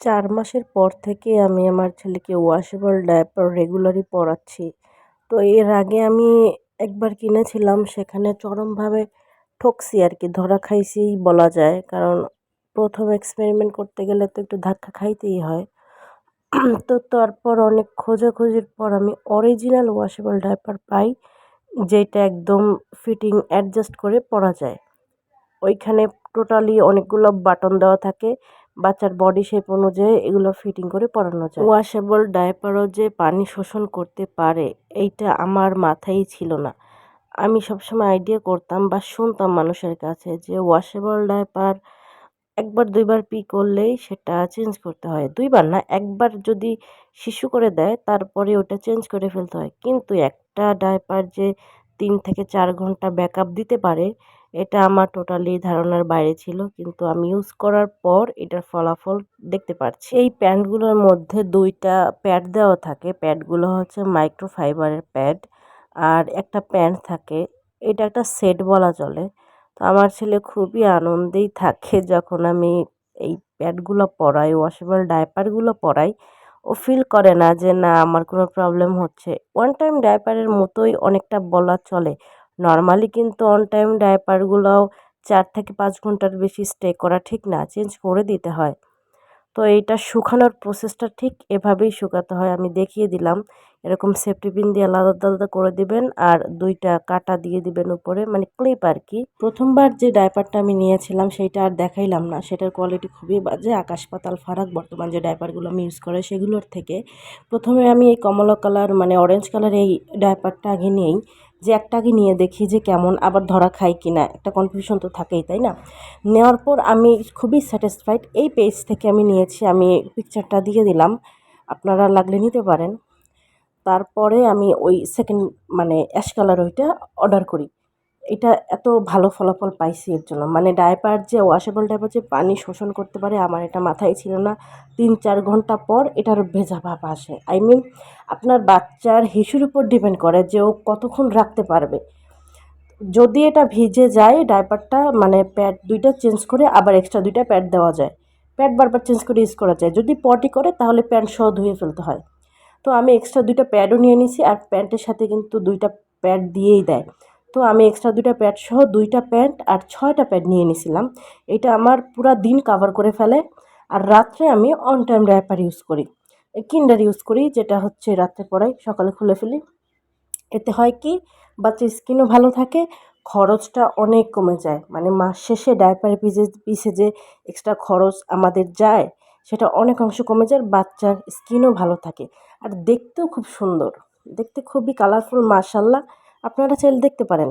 চার মাসের পর থেকে আমি আমার ছেলেকে ওয়াশেবল ডায়াপার রেগুলারই পরাচ্ছি। তো এর আগে আমি একবার কিনেছিলাম, সেখানে চরমভাবে ঠকছি আর কি, ধরা খাইছিই বলা যায়। কারণ প্রথম এক্সপেরিমেন্ট করতে গেলে তো একটু ধাক্কা খাইতেই হয়। তো তারপর অনেক খোঁজাখুঁজির পর আমি অরিজিনাল ওয়াশেবল ডায়াপার পাই, যেটা একদম ফিটিং অ্যাডজাস্ট করে পরা যায়। ওইখানে টোটালি অনেকগুলো বাটন দেওয়া থাকে। বাচ্চার বডি শেপ অনুযায়ী এগুলো ফিটিং করে পরানো যায়। ওয়াশেবল ডায়াপারও যে পানি শোষণ করতে পারে, এইটা আমার মাথায় ছিল না। আমি সবসময় আইডিয়া করতাম বা শুনতাম মানুষের কাছে যে ওয়াশেবল ডায়াপার একবার, দুইবার পি করলেই সেটা চেঞ্জ করতে হয়। দুইবার না, একবার যদি শিশু করে দেয়, তারপরে ওটা চেঞ্জ করে ফেলতে হয়। কিন্তু একটা ডায়পার যে তিন থেকে চার ঘণ্টা ব্যাকআপ দিতে পারে এটা আমার টোটালি ধারণার বাইরে ছিল, কিন্তু আমি ইউজ করার পর এটার ফলাফল দেখতে পাচ্ছি এই প্যান্টগুলোর মধ্যে দুইটা প্যাড দেওয়া থাকে, প্যাডগুলো হচ্ছে মাইক্রোফাইবারের প্যাড আর একটা প্যান্ট থাকে, এটা একটা সেট বলা চলে। তো আমার ছেলে খুবই আনন্দেই থাকে যখন আমি এই প্যাডগুলো পরাই ওয়াশেবল ডায়পারগুলো পরাই। ও ফিল করে না যে, না, আমার কোনো প্রবলেম হচ্ছে। ওয়ান টাইম ডায়পারের মতোই অনেকটা বলা চলে। নর্মালি কিন্তু অন টাইম ডায়পারগুলোও চার থেকে পাঁচ ঘণ্টার বেশি স্টে করা ঠিক না চেঞ্জ করে দিতে হয়। তো এইটা শুকানোর প্রসেসটা ঠিক এভাবেই শুকাতে হয়, আমি দেখিয়ে দিলাম। এরকম সেফটি পিন দিয়ে আলাদা আলাদা করে দিবেন আর দুইটা কাটা দিয়ে দিবেন উপরে মানে ক্লিপ আর কি। প্রথমবার যে ডাইপারটা আমি নিয়েছিলাম সেইটা আর দেখাইলাম না। সেটার কোয়ালিটি খুবই বাজে, আকাশ পাতাল ফারাক। বর্তমান যে ডাইপারগুলো আমি ইউজ করে সেগুলোর থেকে। প্রথমে আমি এই কমলা কালার মানে অরেঞ্জ কালার এই ডাইপারটা আগে নিয়েই যে একটা আগে নিয়ে দেখি যে কেমন, আবার ধরা খাই কি না একটা কনফিউশন তো থাকেই, তাই না? নেওয়ার পর আমি খুবই স্যাটিসফাইড এই পেজ থেকে আমি নিয়েছি, আমি পিকচারটা দিয়ে দিলাম। আপনারা লাগলে নিতে পারেন। তারপরে আমি ওই সেকেন্ড মানে অ্যাশ কালার ওইটা অর্ডার করি। এটা এত ভালো ফলাফল পাইছি এর জন্য। মানে ডায়পার যে ওয়াশেবল ডায়পার যে পানি শোষণ করতে পারে, আমার এটা মাথায় ছিল না। তিন চার ঘণ্টা পর এটার ভেজা ভাব আসে। আই মিন আপনার বাচ্চার হিসুর উপর ডিপেন্ড করে যে ও কতক্ষণ রাখতে পারবে। যদি এটা ভিজে যায় ডায়পারটা মানে প্যাড দুইটা চেঞ্জ করে আবার এক্সট্রা দুইটা প্যাড দেওয়া যায়। প্যাড বারবার চেঞ্জ করে ইউজ করা যায়। যদি পটি করে, তাহলে প্যান্ট সহ ধুয়ে ফেলতে হয়। তো আমি এক্সট্রা দুইটা প্যাডও নিয়ে নিছি আর প্যান্টের সাথে কিন্তু দুইটা প্যাড দিয়েই দেয়। তো আমি এক্সট্রা দুইটা প্যাড সহ দুইটা প্যান্ট আর ছয়টা প্যাড নিয়ে নিছিলাম। এটা আমার পুরো দিন কাভার করে ফেলে। আর রাত্রে আমি অন টাইম ডায়াপার ইউজ করি। কিন্ডার ইউজ করি, যেটা হচ্ছে রাত্রে পড়াই, সকালে খুলে ফেলি। এতে হয় কি, বাচ্চার স্কিনও ভালো থাকে, খরচটা অনেক কমে যায়। মানে মাস শেষে ডায়পার পিসে পিসে যে এক্সট্রা খরচ আমাদের যায় সেটা অনেক অংশ কমে যায় বাচ্চার স্কিনও ভালো থাকে। আর দেখতেও খুব সুন্দর। দেখতে খুবই কালারফুল মার্শাল্লাহ আপনারা চাইলে দেখতে পারেন।